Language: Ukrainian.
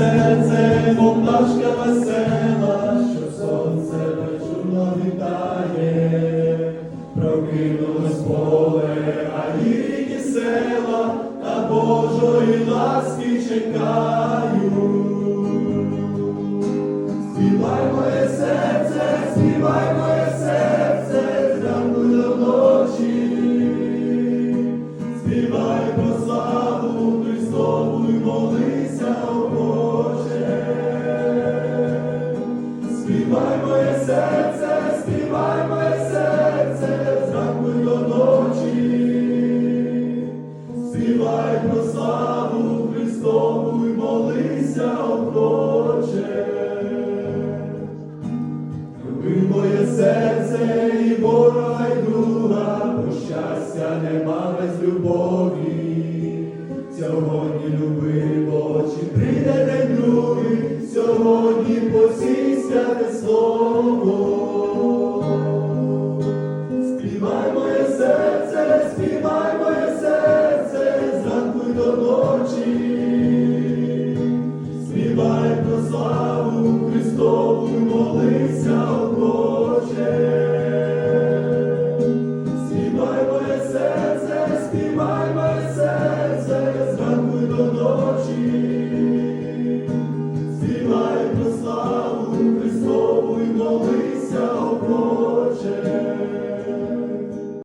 серце, мов весела, що сонце вечорно вітає, прокинулось поле, а ріки села, та Божої ласки чекають. Співай моє серце, співай моє серце, зранку до ночі. Співай про славу Христову й молися, охоче. Люби моє серце і ворога й друга, бо щастя нема без любові. Сьогодні люби, бо чи прийде день другий, сьогодні посій святе слово. Співай